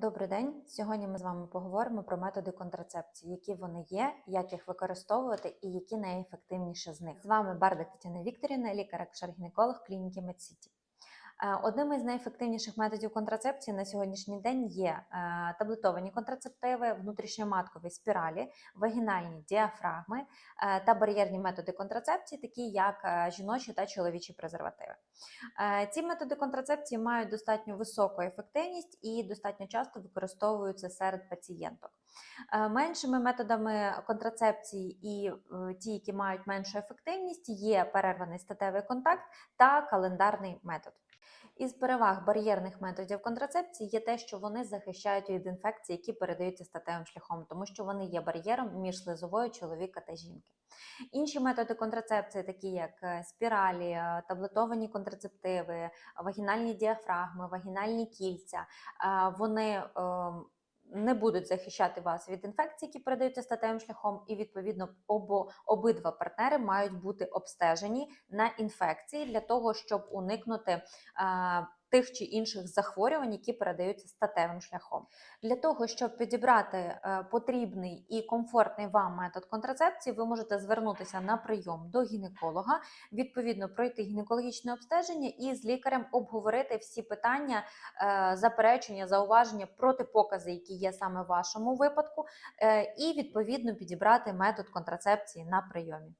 Добрий день. Сьогодні ми з вами поговоримо про методи контрацепції, які вони є, як їх використовувати і які найефективніші з них. З вами Барда Тетяна Вікторівна, лікар-акушер-гінеколог клініки Медсіті. Е, Одним із найефективніших методів контрацепції на сьогоднішній день є е, таблетовані контрацептиви, внутрішньоматкові спіралі, вагінальні діафрагми е, та бар'єрні методи контрацепції, такі як жіночі та чоловічі презервативи. Ці методи контрацепції мають достатньо високу ефективність і достатньо часто використовуються серед пацієнток. Меншими методами контрацепції і ті, які мають меншу ефективність, є перерваний статевий контакт та календарний метод. Із переваг бар'єрних методів контрацепції є те, що вони захищають від інфекцій, які передаються статевим шляхом, тому що вони є бар'єром між слизовою чоловіка та жінки. Інші методи контрацепції, такі як е, спіралі, е, таблетовані контрацептиви, вагінальні діафрагми, вагінальні кільця, е, вони ем, не будуть захищати вас від інфекцій, які передаються статевим шляхом, і відповідно обо, обидва партнери мають бути обстежені на інфекції для того, щоб уникнути е, тих чи інших захворювань, які передаються статевим шляхом. Для того, щоб підібрати е, потрібний і комфортний вам метод контрацепції, ви можете звернутися на прийом до гінеколога, відповідно пройти гінекологічне обстеження і з лікарем обговорити всі питання, е, заперечення, зауваження, протипокази, які є саме в вашому випадку, е, і відповідно підібрати метод контрацепції на прийомі.